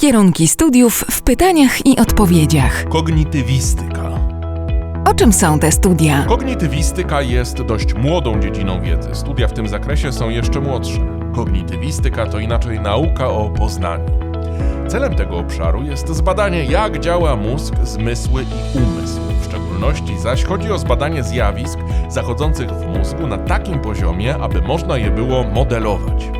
Kierunki studiów w pytaniach i odpowiedziach. Kognitywistyka. O czym są te studia? Kognitywistyka jest dość młodą dziedziną wiedzy. Studia w tym zakresie są jeszcze młodsze. Kognitywistyka to inaczej nauka o poznaniu. Celem tego obszaru jest zbadanie, jak działa mózg, zmysły i umysł. W szczególności zaś chodzi o zbadanie zjawisk zachodzących w mózgu na takim poziomie, aby można je było modelować.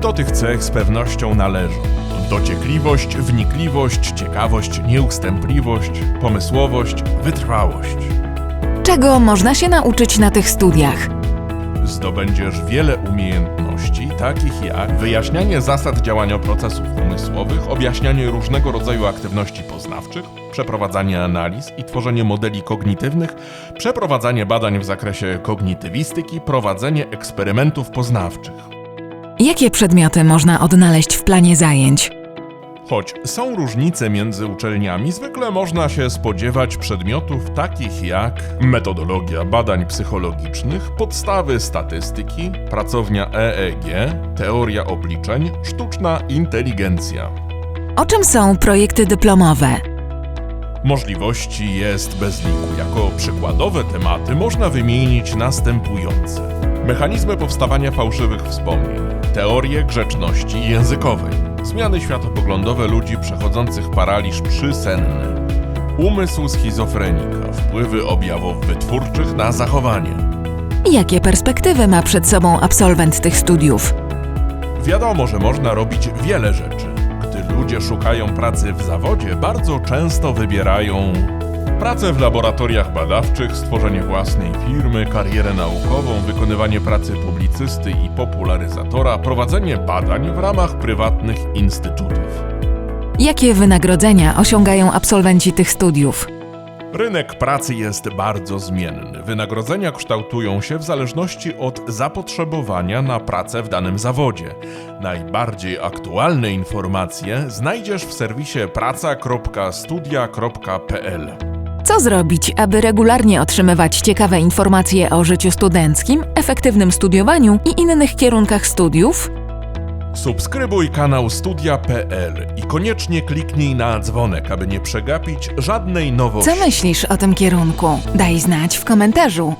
Do tych cech z pewnością należą dociekliwość, wnikliwość, ciekawość, nieustępliwość, pomysłowość, wytrwałość. Czego można się nauczyć na tych studiach? Zdobędziesz wiele umiejętności, takich jak wyjaśnianie zasad działania procesów umysłowych, objaśnianie różnego rodzaju aktywności poznawczych, przeprowadzanie analiz i tworzenie modeli kognitywnych, przeprowadzanie badań w zakresie kognitywistyki, prowadzenie eksperymentów poznawczych. Jakie przedmioty można odnaleźć w planie zajęć? Choć są różnice między uczelniami, zwykle można się spodziewać przedmiotów takich jak metodologia badań psychologicznych, podstawy statystyki, pracownia EEG, teoria obliczeń, sztuczna inteligencja. O czym są projekty dyplomowe? Możliwości jest bez liku. Jako przykładowe tematy można wymienić następujące: mechanizmy powstawania fałszywych wspomnień, teorie grzeczności językowej, zmiany światopoglądowe ludzi przechodzących paraliż przysenny, umysł schizofrenika, wpływy objawów wytwórczych na zachowanie. Jakie perspektywy ma przed sobą absolwent tych studiów? Wiadomo, że można robić wiele rzeczy. Gdy ludzie szukają pracy w zawodzie, bardzo często wybierają pracę w laboratoriach badawczych, stworzenie własnej firmy, karierę naukową, wykonywanie pracy publicysty i popularyzatora, prowadzenie badań w ramach prywatnych instytutów. Jakie wynagrodzenia osiągają absolwenci tych studiów? Rynek pracy jest bardzo zmienny. Wynagrodzenia kształtują się w zależności od zapotrzebowania na pracę w danym zawodzie. Najbardziej aktualne informacje znajdziesz w serwisie praca.studia.pl. Co zrobić, aby regularnie otrzymywać ciekawe informacje o życiu studenckim, efektywnym studiowaniu i innych kierunkach studiów? Subskrybuj kanał Studia.pl i koniecznie kliknij na dzwonek, aby nie przegapić żadnej nowości. Co myślisz o tym kierunku? Daj znać w komentarzu.